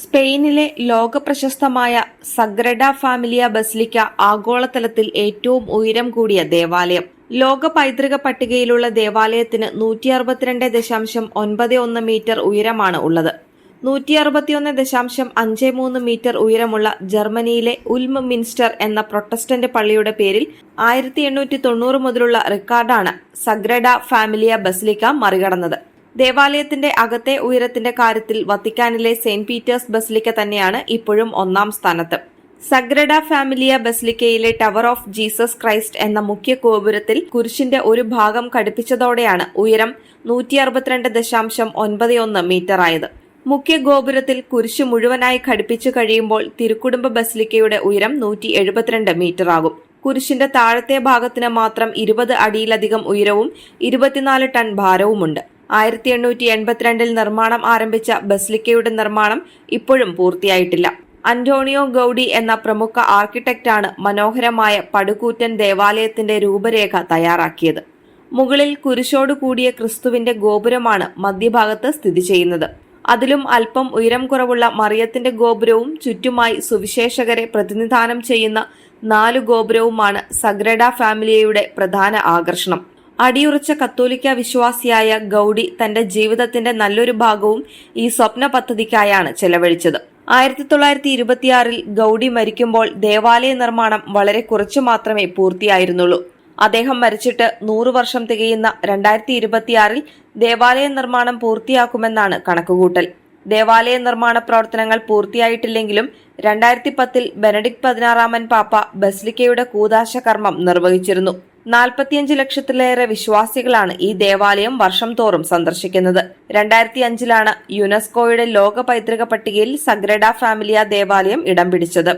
സ്പെയിനിലെ ലോക പ്രശസ്തമായ സഗ്രഡ ഫാമിലിയ ബസ്ലിക്ക ആഗോളതലത്തിൽ ഏറ്റവും ഉയരം കൂടിയ ദേവാലയം. ലോക പൈതൃക പട്ടികയിലുള്ള ദേവാലയത്തിന് നൂറ്റി അറുപത്തിരണ്ട് ദശാംശം ഒൻപത് ഒന്ന് മീറ്റർ ഉയരമാണ് ഉള്ളത്. നൂറ്റി അറുപത്തിയൊന്ന് ദശാംശം അഞ്ച് മൂന്ന് മീറ്റർ ഉയരമുള്ള ജർമ്മനിയിലെ ഉൽമ മിൻസ്റ്റർ എന്ന പ്രൊട്ടസ്റ്റന്റ് പള്ളിയുടെ പേരിൽ ആയിരത്തി എണ്ണൂറ്റി തൊണ്ണൂറ് മുതലുള്ള റെക്കോർഡാണ് സഗ്രഡ ഫാമിലിയ ബസ്ലിക്ക മറികടന്നത്. ദേവാലയത്തിന്റെ അകത്തെ ഉയരത്തിന്റെ കാര്യത്തിൽ വത്തിക്കാനിലെ സെയിന്റ് പീറ്റേഴ്സ് ബസിലിക്ക തന്നെയാണ് ഇപ്പോഴും ഒന്നാം സ്ഥാനത്ത്. സഗ്രഡ ഫാമിലിയ ബസിലിക്കയിലെ ടവർ ഓഫ് ജീസസ് ക്രൈസ്റ്റ് എന്ന മുഖ്യ ഗോപുരത്തിൽ കുരിശിന്റെ ഒരു ഭാഗം ഘടിപ്പിച്ചതോടെയാണ് ഉയരം നൂറ്റി അറുപത്തിരണ്ട് ദശാംശം ഒൻപത് ഒന്ന് മീറ്റർ ആയത്. മുഖ്യ ഗോപുരത്തിൽ കുരിശ് മുഴുവനായി ഘടിപ്പിച്ചു കഴിയുമ്പോൾ തിരുക്കുടുംബ ബസിലിക്കയുടെ ഉയരം നൂറ്റി എഴുപത്തിരണ്ട് മീറ്റർ ആകും. കുരിശിന്റെ താഴത്തെ ഭാഗത്തിന് മാത്രം ഇരുപത് അടിയിലധികം ഉയരവും ഇരുപത്തിനാല് ടൺ ഭാരവുമുണ്ട്. ആയിരത്തി എണ്ണൂറ്റി എൺപത്തിരണ്ടിൽ നിർമ്മാണം ആരംഭിച്ച ബസ്ലിക്കയുടെ നിർമ്മാണം ഇപ്പോഴും പൂർത്തിയായിട്ടില്ല. അന്റോണിയോ ഗൌഡി എന്ന പ്രമുഖ ആർക്കിടെക്റ്റാണ് മനോഹരമായ പടുകൂറ്റൻ ദേവാലയത്തിന്റെ രൂപരേഖ തയ്യാറാക്കിയത്. മുകളിൽ കുരിശോട് കൂടിയ ക്രിസ്തുവിന്റെ ഗോപുരമാണ് മധ്യഭാഗത്ത് സ്ഥിതി ചെയ്യുന്നത്. അതിലും അല്പം ഉയരം കുറവുള്ള മറിയത്തിന്റെ ഗോപുരവും ചുറ്റുമായി സുവിശേഷകരെ പ്രതിനിധാനം ചെയ്യുന്ന നാലു ഗോപുരവുമാണ് സഗ്രഡ ഫാമിലിയയുടെ പ്രധാന ആകർഷണം. അടിയുറച്ച കത്തോലിക്ക വിശ്വാസിയായ ഗൗഡി തന്റെ ജീവിതത്തിന്റെ നല്ലൊരു ഭാഗവും ഈ സ്വപ്ന പദ്ധതിക്കായാണ് ചെലവഴിച്ചത്. ആയിരത്തി തൊള്ളായിരത്തി ഇരുപത്തിയാറിൽ ഗൗഡി മരിക്കുമ്പോൾ ദേവാലയ നിർമ്മാണം വളരെ കുറച്ചു മാത്രമേ പൂർത്തിയായിരുന്നുള്ളൂ. അദ്ദേഹം മരിച്ചിട്ട് നൂറു വർഷം തികയുന്ന രണ്ടായിരത്തി ഇരുപത്തിയാറിൽ ദേവാലയ നിർമ്മാണം പൂർത്തിയാക്കുമെന്നാണ് കണക്കുകൂട്ടൽ. ദേവാലയ നിർമ്മാണ പ്രവർത്തനങ്ങൾ പൂർത്തിയായിട്ടില്ലെങ്കിലും രണ്ടായിരത്തി പത്തിൽ ബെനഡിക്ട് പതിനാറാമൻ പാപ്പ ബസ്ലിക്കയുടെ കൂതാശ കർമ്മം നിർവഹിച്ചിരുന്നു. നാൽപ്പത്തിയഞ്ച് ലക്ഷത്തിലേറെ വിശ്വാസികളാണ് ഈ ദേവാലയം വർഷം തോറും സന്ദർശിക്കുന്നത്. രണ്ടായിരത്തി അഞ്ചിലാണ് യുനെസ്കോയുടെ ലോക പൈതൃക പട്ടികയിൽ സഗ്രഡ ഫാമിലിയ ദേവാലയം ഇടം പിടിച്ചത്.